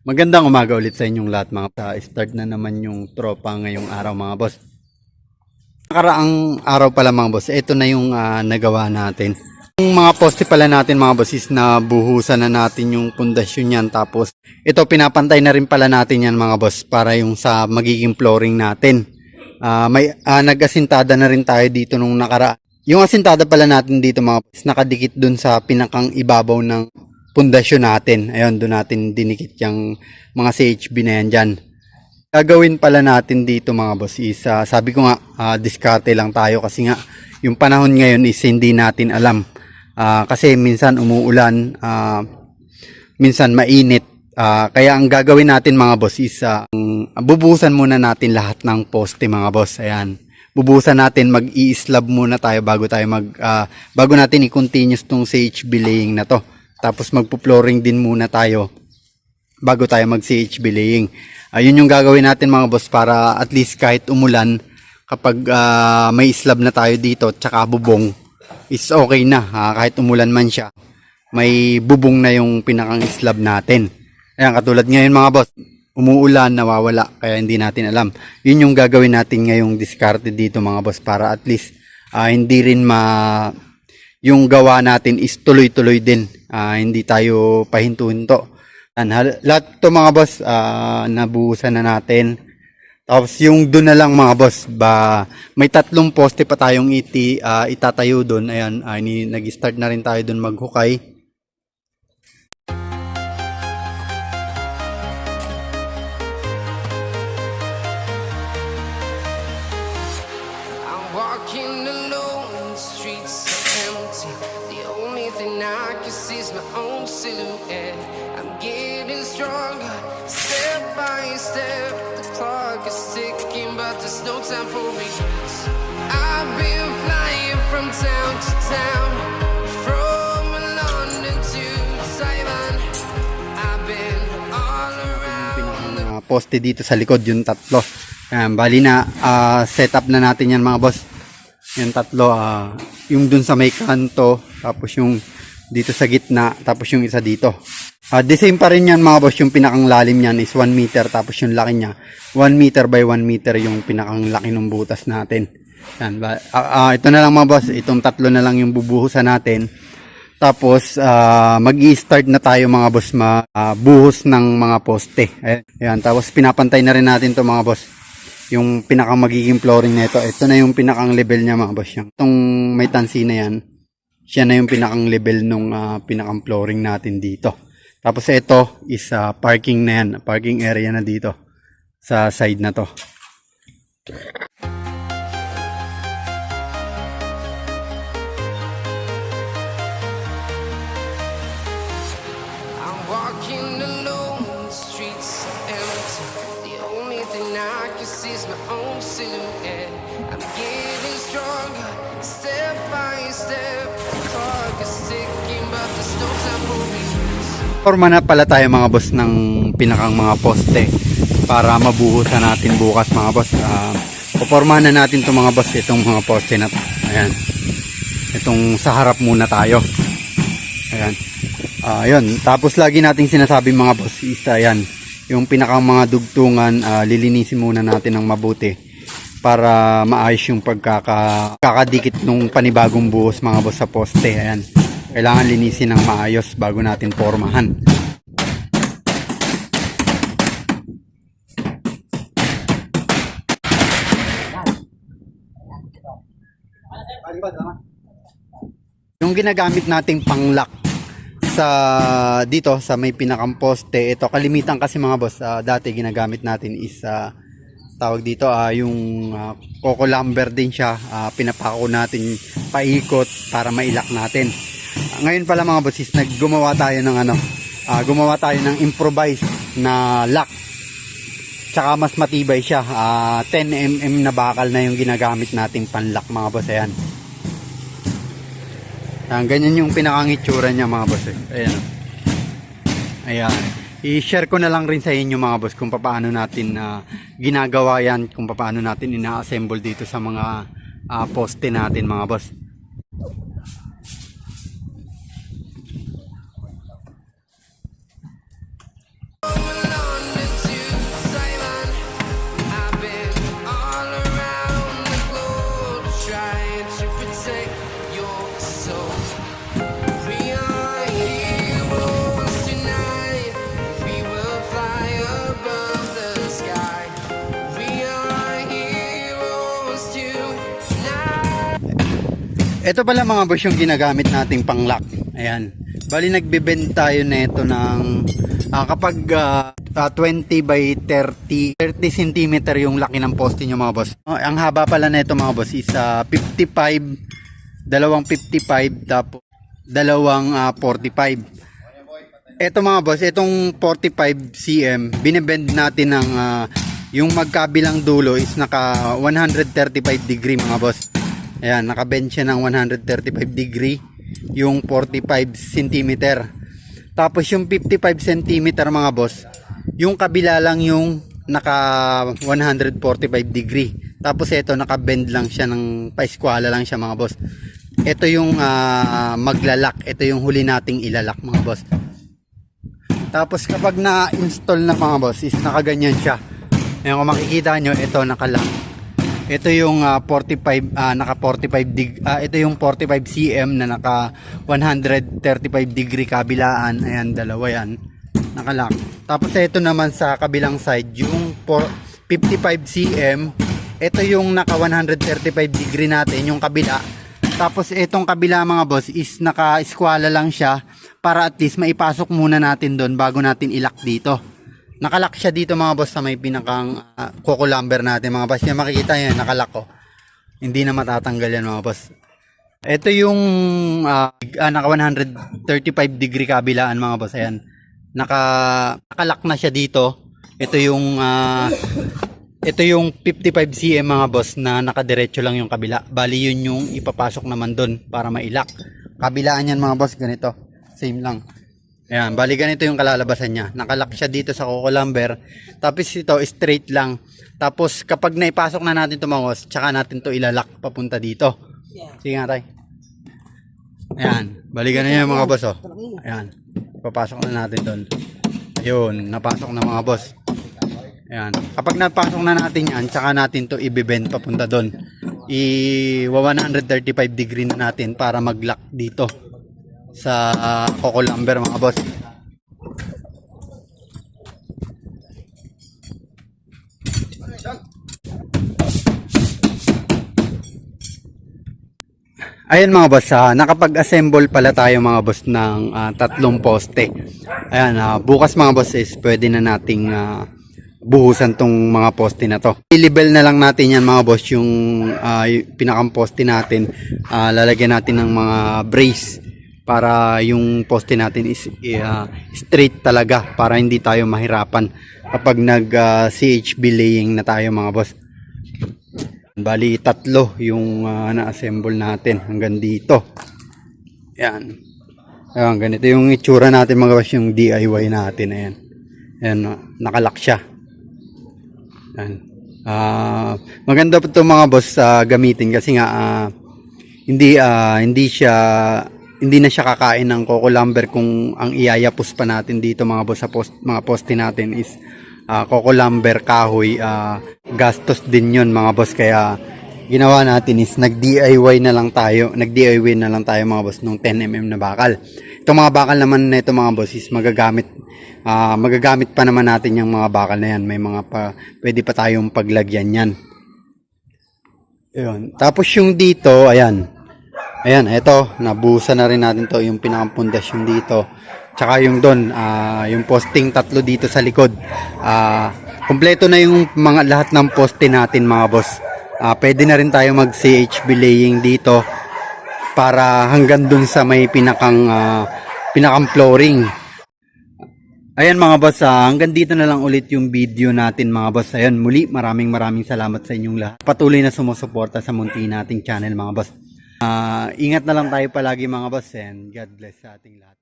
Magandang umaga ulit sa inyong lahat mga ta. Start na naman yung tropa ngayong araw mga boss. Nakaraang araw pala mga boss, ito na yung ah, nagawa natin. Yung mga poste pala natin mga boss is na buhusan na natin yung pundasyon yan. Tapos ito pinapantay na rin pala natin yan mga boss para yung sa magiging flooring natin. Ah, may ah, nag-asintada na rin tayo dito nung nakara. Yung asintada pala natin dito mga boss, nakadikit dun sa pinakang ibabaw ng pundasyon natin. Ayun, doon natin dinikit yung mga CHB na yan dyan. Gagawin pala natin dito mga boss is, ah, sabi ko nga, ah, diskarte lang tayo kasi nga, yung panahon ngayon is hindi natin alam. Ah, kasi minsan umuulan, ah, minsan mainit. Ah, kaya ang gagawin natin mga boss is, ang- bubuhusan muna natin lahat ng poste mga boss. Ayan. Bubuhusan natin, mag-i-slab muna tayo bago tayo mag, ah, bago natin i-continuous tong CHB laying na to. Tapos magpo-flooring din muna tayo bago tayo mag CHB laying. Ayun yung gagawin natin mga boss para at least kahit umulan kapag ah, may slab na tayo dito tsaka bubong is okay na ah, kahit umulan man siya may bubong na yung pinakang slab natin. Ayan katulad ngayon mga boss umuulan nawawala kaya hindi natin alam. Yun yung gagawin natin ngayong diskarte dito mga boss para at least ah, hindi rin ma yung gawa natin is tuloy-tuloy din. Ah, hindi tayo pahinto-hinto. Lahat to mga boss, ah, nabuhusan na natin. Tapos yung doon na lang mga boss, ba, may tatlong poste pa tayong iti, ah, itatayo doon. Ayan, ni, nag-start na rin tayo doon maghukay. I'm walking alone, empty. The only thing I can see is my own silhouette. I'm getting stronger, step by step. The clock is ticking, but there's no time for regrets. I've been flying from town to town, from London to Taiwan. I've been all around the Mga poste dito sa likod, yung tatlo. Ayan, bali na, ah, set up na natin yan mga boss. Yung tatlo, ah, yung dun sa may kanto, tapos yung dito sa gitna, tapos yung isa dito. Ah, the same pa rin yan mga boss, yung pinakang lalim niyan is 1 meter, tapos yung laki niya, 1 meter by 1 meter yung pinakang laki ng butas natin. Yan, ba, ah, ah, ito na lang mga boss, itong tatlo na lang yung bubuhusan natin. Tapos ah, mag-i-start na tayo mga boss ma ah, buhos ng mga poste. Ayan, ayan, tapos pinapantay na rin natin to mga boss. Yung pinakang magiging flooring nito. Ito na yung pinakang level niya mga boss. Itong may tansi na yan. Siya na yung pinakang level nung ah, pinakang flooring natin dito. Tapos ito is ah, parking na yan. Parking area na dito. Sa side na to. Own silhouette. I'm getting stronger, step by step. The clock but there's no time for regrets. Forma na pala tayo mga boss ng pinakang mga poste para mabuhusan natin bukas mga boss. Uh, Puporma na natin itong mga boss itong mga poste na to. Ayan. Itong sa harap muna tayo. Ayan. Ah, ayun. Tapos lagi nating sinasabi mga boss is ayan. Yung pinakang mga dugtungan ah, lilinisin muna natin ng mabuti para maayos yung pagkaka kakadikit nung panibagong buhos mga boss sa poste. Ayan. Kailangan linisin ng maayos bago natin pormahan. Yung ginagamit nating panglock sa dito sa may pinakang poste, ito kalimitan kasi mga boss, ah, dati ginagamit natin is ah, tawag dito ah, yung uh, coco lumber din siya, ah, pinapako natin paikot para mailak natin. Ah, ngayon pala mga boss is naggumawa tayo ng ano, ah, gumawa tayo ng improvised na lock. Tsaka mas matibay siya. Ah, 10 mm na bakal na yung ginagamit nating panlock mga boss. Ayan. Ayan, ganyan yung pinakang itsura niya mga boss. Ayan. Ayan. I-share ko na lang rin sa inyo mga boss kung paano natin na ginagawa yan, kung paano natin ina-assemble dito sa mga ah, poste natin mga boss. Ito pala mga boss yung ginagamit nating panglock. Ayan. Bali nagbe-bend tayo nito ng ah, kapag ah, ah, 20 by 30 30 cm yung laki ng poste nyo mga boss. Oh, ang haba pala nito mga boss is ah, 55 dalawang 55 tapos dalawang ah, 45. Ito mga boss, itong 45 cm, binebend natin ng ah, yung magkabilang dulo is naka 135 degree mga boss. Ayan, naka-bend siya ng 135 degree yung 45 cm. Tapos yung 55 cm mga boss, yung kabila lang yung naka 145 degree. Tapos ito naka-bend lang siya ng paiskwala lang siya mga boss. Ito yung ah, maglalak, ito yung huli nating ilalak mga boss. Tapos kapag na-install na mga boss, is nakaganyan siya. Ayan, kung makikita nyo, ito nakalock. Ito yung ah, 45 ah, naka 45 dig ah, ito yung 45 cm na naka 135 degree kabilaan. Ayan, dalawa yan. Nakalock. Tapos ito naman sa kabilang side yung por- 55 cm. Ito yung naka 135 degree natin, yung kabila. Tapos itong kabila mga boss is naka-eskwala lang siya para at least maipasok muna natin doon bago natin ilak dito. Nakalock siya dito mga boss sa may pinakang uh, coco lumber natin mga boss. Yan makikita yan, nakalock ko. Hindi na matatanggal yan mga boss. Ito yung ah, ah, naka 135 degree kabilaan mga boss. Ayan. Naka, nakalock na siya dito. Ito yung ah, ito yung 55 cm mga boss na nakadiretso lang yung kabila. Bali yun yung ipapasok naman doon para mailak. Kabilaan yan mga boss ganito. Same lang. Ayan, bali ganito yung kalalabasan niya. Nakalock siya dito sa Coco Lumber. Tapos ito straight lang. Tapos kapag naipasok na natin boss, tsaka natin to ilalak papunta dito. Sige nga tay. Ayan, bali ganun yung mga boss oh. Ayan, papasok na natin doon. Ayun, napasok na mga boss. Ayan. Kapag napasok na natin yan, tsaka natin to i-bend papunta doon. I 135 degree na natin para mag-lock dito sa uh, Coco Lumber mga boss. Ayan mga boss, ah, nakapag-assemble pala tayo mga boss ng ah, tatlong poste. Ayan, ah, bukas mga boss is pwede na nating ah, buhusan tong mga poste na to. I-level na lang natin yan mga boss yung, ah, yung pinakang poste natin. Ah, lalagyan natin ng mga brace para yung poste natin is ah, straight talaga para hindi tayo mahirapan kapag nag ah, CHB laying na tayo mga boss. Bali, tatlo yung ah, na-assemble natin hanggang dito. Yan. Ayan, ganito yung itsura natin mga boss, yung DIY natin. Ayan. Ayan, ah, nakalock siya. Ayan. Ah, maganda po ito mga boss sa gamitin kasi nga ah, hindi ah, hindi siya hindi na siya kakain ng coco lumber kung ang iyayapos pa natin dito mga boss sa post, mga poste natin is ah, coco lumber kahoy ah, gastos din yon mga boss kaya ginawa natin is nag DIY na lang tayo nag DIY na lang tayo mga boss nung 10mm na bakal itong mga bakal naman na ito mga boss is magagamit ah, magagamit pa naman natin yung mga bakal na yan may mga pa, pwede pa tayong paglagyan yan yun. Tapos yung dito, ayan. Ayan, eto, nabusa na rin natin to yung pinakampundasyon dito. Tsaka yung doon, ah, yung posting tatlo dito sa likod. Ah, kumpleto na yung mga lahat ng poste natin mga boss. Ah, pwede na rin tayo mag CHB laying dito para hanggang dun sa may pinakang ah, pinakang flooring. Ayan mga boss, ah, hanggang dito na lang ulit yung video natin mga boss. Ayan, muli maraming maraming salamat sa inyong lahat. Patuloy na sumusuporta sa munti nating channel mga boss. Ah, ingat na lang tayo palagi mga boss and God bless sa ating lahat.